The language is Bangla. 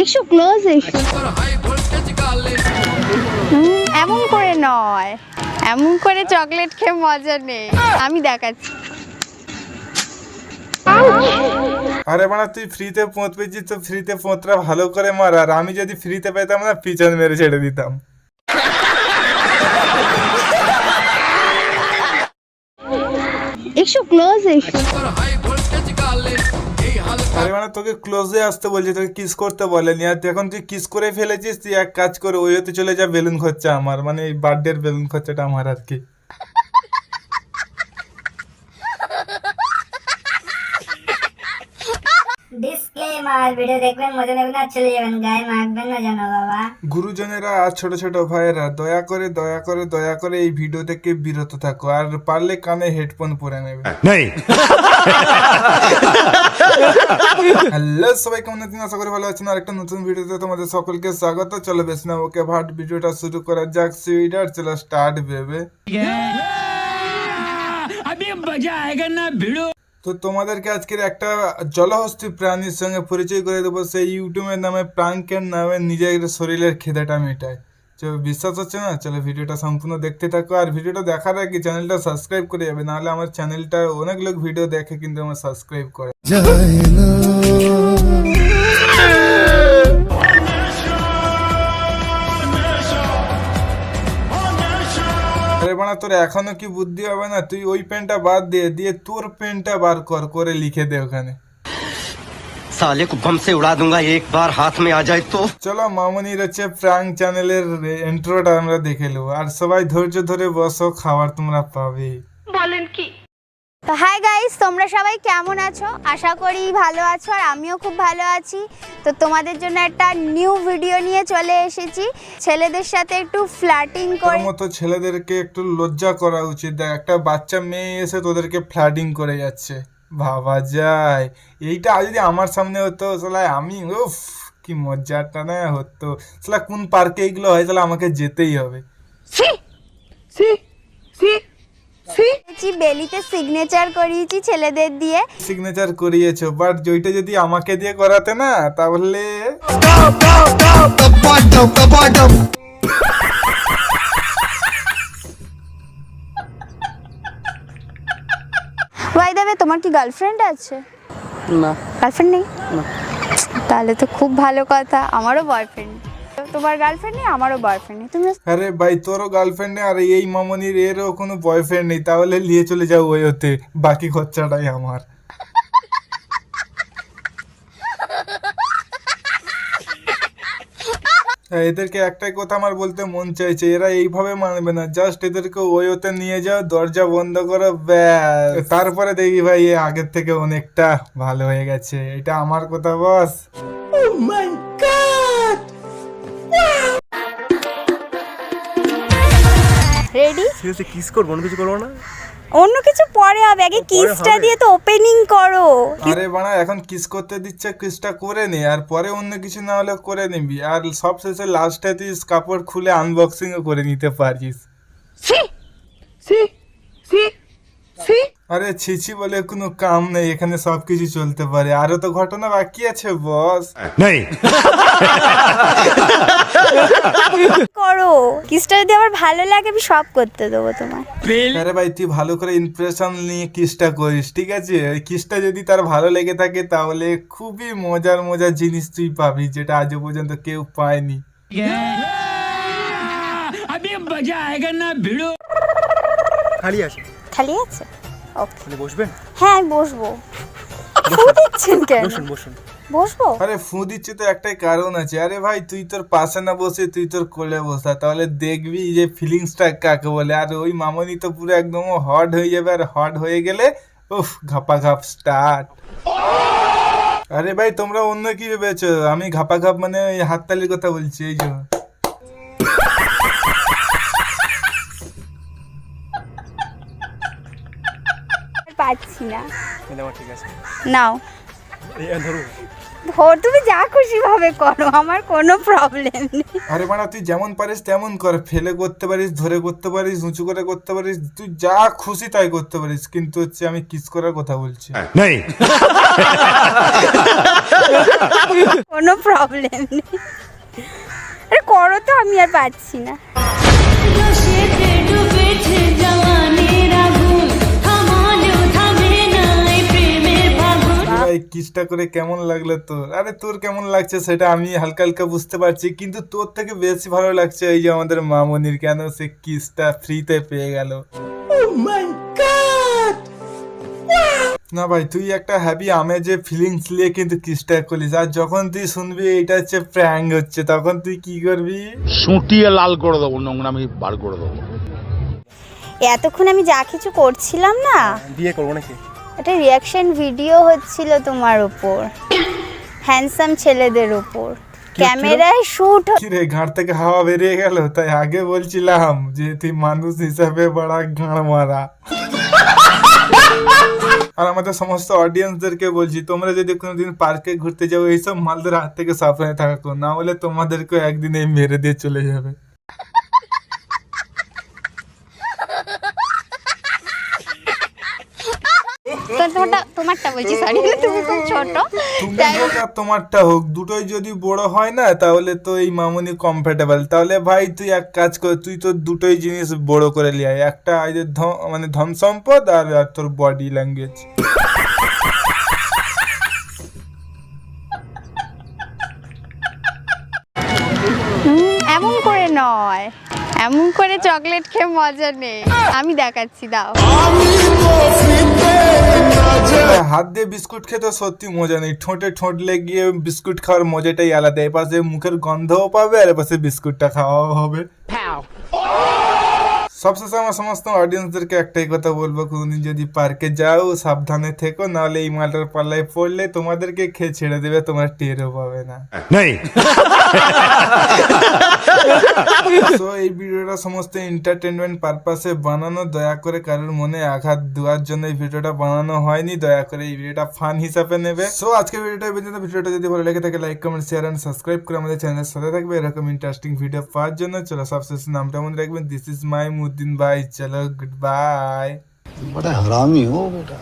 একটু ক্লোজ এমন করে নয়। এমন করে চকলেট খেয়ে মজা নেই। আমি দেখাচ্ছি। আরে মানে তুই ফ্রিতে পোঁত পেয়েছিস তো ফ্রিতে পোঁতটা ভালো করে মার। আর আমি যদি ফ্রিতে পেতাম না পিছন মেরে ছেড়ে দিতাম। একটু ক্লোজ এসো। আরে মানে তোকে ক্লোজে আসতে বলছি, তোকে কিস করতে বলেনি আর তুই এখন তুই কিস করে ফেলেছিস, তুই এক কাজ করে, ওই হতে চলে যা, বেলুন খরচা আমার মানে বার্থডের বেলুন খরচাটা আমার আর কি। ডিসক্লেমার ভিডিও দেখবেন মজা নেবেন আর চলে যাবেন গায়ে মাখবেন না জানো বাবা গুরুজনেরা আর ছোট ছোট ভাইয়েরা দয়া করে দয়া করে দয়া করে এই ভিডিও থেকে বিরত থাকো আর পারলে কানে হেডফোন পরে নেবে नहीं হ্যালো সবাই কেমন আছেন আশা করি ভালো আছেন আর একটা নতুন ভিডিওতে তোমাদের সকলকে স্বাগত চলো বেশ না ওকে ভাট ভিডিওটা শুরু করা যাক সুইডার চলো স্টার্ট ভেবে अभी मजा आएगा ना भिड़ो তো তোমাদেরকে আজকের একটা জলহস্তি প্রাণীর সঙ্গে পরিচয় করে দেবো। সেই ইউটিউবের নামে প্রাঙ্কের নামে নিজের শরীরের খিদেটা মেটায়। তো বিশ্বাস হচ্ছে না? চলো ভিডিওটা সম্পূর্ণ দেখতে থাকো। আর ভিডিওটা দেখার আগে চ্যানেলটা সাবস্ক্রাইব করে যাবে। নাহলে আমার চ্যানেলটা অনেক লোক ভিডিও দেখে কিন্তু আমার সাবস্ক্রাইব করে। আরে মানে তোর এখনও কি বুদ্ধি হবে না? তুই ওই পেনটা বাদ দিয়ে দিয়ে তোর পেনটা বার কর করে লিখে দে ওখানে। সালে কো বম সে উড়া দুঙ্গা একবার হাত মে আ যায় তো। চলো মামনির হচ্ছে প্রাঙ্ক চ্যানেলের ইন্ট্রোটা আমরা দেখে নেব। আর সবাই ধৈর্য ধরে বসো খাবার তোমরা পাবে। বলেন কি? তো হাই গাইস তোমরা সবাই কেমন আছো? আশা করি ভালো আছো আর আমিও খুব ভালো আছি। তো তোমাদের জন্য একটা নিউ ভিডিও নিয়ে চলে এসেছি। ছেলেদের সাথে একটু ফ্ল্যাটিং তোর করে মতো ছেলেদেরকে একটু লজ্জা করা উচিত। দেখ একটা বাচ্চা মেয়ে এসে তোদেরকে ফ্ল্যাটিং করে যাচ্ছে। ভাবা যায়। এইটা যদি আমার সামনে হতো সালা আমি উফ কি মজাটা না হতো। সালা কোন পার্কে এইগুলো হয় তাহলে আমাকে যেতেই হবে। করেছি, বেলিতে সিগনেচার করিয়েছি ছেলেদের দিয়ে। সিগনেচার করিয়েছো বাট ওইটা যদি আমাকে দিয়ে করাতে না তাহলে ভাই দেবে তোমার কি গার্লফ্রেন্ড আছে? না। গার্লফ্রেন্ড নেই? তাহলে তো খুব ভালো কথা আমারও বয়ফ্রেন্ড তোমার গার্লফ্রেন্ড নেই আমারও বয়ফ্রেন্ড নেই। তুমি আরে ভাই তোরও গার্লফ্রেন্ড নেই আর এই মামনির এরও কোনো বয়ফ্রেন্ড নেই তাহলে নিয়ে চলে যাও ওই হতে বাকি খরচাটাই আমার। হ্যাঁ, এদেরকে একটাই কথা আমার বলতে মন চাইছে এরা এইভাবে মানবে না জাস্ট এদেরকে ওই ওতে নিয়ে যাও দরজা বন্ধ করো ব্যাস। তারপরে দেখি ভাই আগের থেকে অনেকটা ভালো হয়ে গেছে। এটা আমার কথা বস রেডি সিরিয়াসলি কিস করব অন্য কিছু করব না। অন্য কিছু পরে হবে আগে কিসটা দিয়ে তো ওপেনিং করো। আরে বানা এখন কিস করতে দিচ্ছে কিসটা করে নে আর পরে অন্য কিছু না হলে করে নিবি। আর সব শেষে লাস্টে তুই কাপড় খুলে আনবক্সিং করে নিতে পারিস আরে ছিছি বলে কোনো কাম নেই এখানে সবকিছু চলতে পারে আরো তো ঘটনা বাকি আছে বস नहीं করো কিসটা যদি আমার ভালো লাগে আমি সব করতে দেবো তোমার আরে ভাই তুই ভালো করে ইমপ্রেশন নিয়ে কিসটা করিস ঠিক আছে এই কিসটা যদি তার ভালো লেগে থাকে তাহলে খুবই মজার মজার জিনিস তুই পাবি যেটা আজও পর্যন্ত কেউ পায়নি अभी मजा आएगा ना भिड़ो খালি আছে? খালি আছে? ওকে মানে বসবেন? হ্যাঁ আমি বসবো। ফু দিচ্ছেন কেন? বসুন বসুন। বসবো? আরে ফু দিচ্ছে তো একটাই কারণ আছে। আরে ভাই তুই তোর পাশে না বসে তুই তোর কোলে বসা। তাহলে দেখবি যে ফিলিংসটা কাকে বলে। আর ওই মামনি তো পুরো একদম হট হয়ে যাবে। আর হট হয়ে গেলে উফ ঘাপা ঘাপ স্টার্ট আরে ভাই তোমরা অন্য কি ভেবেছো? আমি ঘাপা ঘাপ মানে ওই হাততালির কথা বলছি এই যে। পাচ্ছি না। নাও, ঠিক আছে? নাও। ধরুন ধর। তুমি যা খুশি ভাবে করো আমার কোনো প্রবলেম নেই। আরে মানা তুই যেমন পারিস তেমন কর ফেলে করতে পারিস ধরে করতে পারিস উঁচু করে করতে পারিস তুই যা খুশি তাই করতে পারিস কিন্তু হচ্ছে আমি কিস করার কথা বলছি। नहीं কোনো প্রবলেম নেই। আরে করো তো আমি আর পাচ্ছি না। ভাই করে কেমন লাগল তোর? আরে তোর কেমন লাগছে সেটা আমি হালকা হালকা বুঝতে পারছি কিন্তু তোর থেকে বেশি ভালো লাগছে এই যে আমাদের মামনির কেন সে কিসটা ফ্রিতে পেয়ে গেল। না ভাই তুই একটা হ্যাপি আমেজে ফিলিংস নিয়ে কিন্তু কিসটা করলিস আর যখন তুই শুনবি এটা হচ্ছে প্র্যাঙ্ক হচ্ছে তখন তুই কি করবি? সুটিয়ে লাল করে দেবো নোংরামি বার করে দেবো। এতক্ষণ আমি যা কিছু করছিলাম না? বিয়ে করব নাকি? একটা রিয়াকশন ভিডিও হচ্ছিল তোমার উপর। হ্যান্ডসাম ছেলেদের উপর। ক্যামেরায় শুট কি রে ঘাট থেকে হাওয়া বেরিয়ে গেল? তাই আগে বলছিলাম যে তুই মানুষ হিসাবে বড়া গাঁড় মারা। আর আমাদের সমস্ত অডিয়েন্সদেরকে বলছি তোমরা যদি কোনোদিন পার্কে ঘুরতে যাও এইসব মালদের হাত থেকে সাবধানে থাকো। না হলে তোমাদেরকে একদিন এই মেরে দিয়ে চলে যাবে। তোমারটা তোমারটা বলছি সরি তুমি খুব ছোট। তুমি হোক, হোক তোমারটা হোক দুটোই যদি বড় হয় না তাহলে তো এই মামুনি কমফর্টেবল তাহলে ভাই তুই এক কাজ কর তুই তো দুটোই জিনিস বড় করে লিয়ে আয়। একটা মানে ধন সম্পদ আর আর তোর বডি ল্যাঙ্গুয়েজ হুম, এমন করে নয়। এমন করে চকলেট খেয়ে মজা নেই। আমি দেখাচ্ছি দাও। হাত দিয়ে বিস্কুট খেতে সত্যি মজা নেই। ঠোঁটে ঠোঁট লেগিয়ে বিস্কুট খাওয়ার মজাটাই আলাদা। এপাশে মুখের গন্ধও পাবে আর এপাশে বিস্কুটটা খাওয়াও হবে। সবশেষে আমার সমস্ত অডিয়েন্সদেরকে একটাই কথা বলব কোনদিন যদি পার্কে যাও সাবধানে থেকো নাহলে এই মালটার পাল্লায় পড়লে তোমাদেরকে খেয়ে ছেড়ে দেবে তোমার টেরও পাবে না। তো এই ভিডিওটা সমস্ত এন্টারটেনমেন্ট পারপাসে বানানো দয়া করে কারোর মনে আঘাত দেওয়ার জন্য এই ভিডিওটা বানানো হয়নি দয়া করে এই ভিডিওটা ফান হিসাবে নেবে। সো আজকে ভিডিওটা পর্যন্ত। ভিডিওটা যদি ভালো লেগে থাকে like comment share and subscribe করে আমাদের চ্যানেলের সাথে থাকবে। এরকম ইন্টারেস্টিং ভিডিও পাওয়ার জন্য চলো সবশেষে নামটা মনে রাখবেন। দিস ইজ মাই दिन भाई चलो गुड बाय बड़ा हरामी हो बेटा।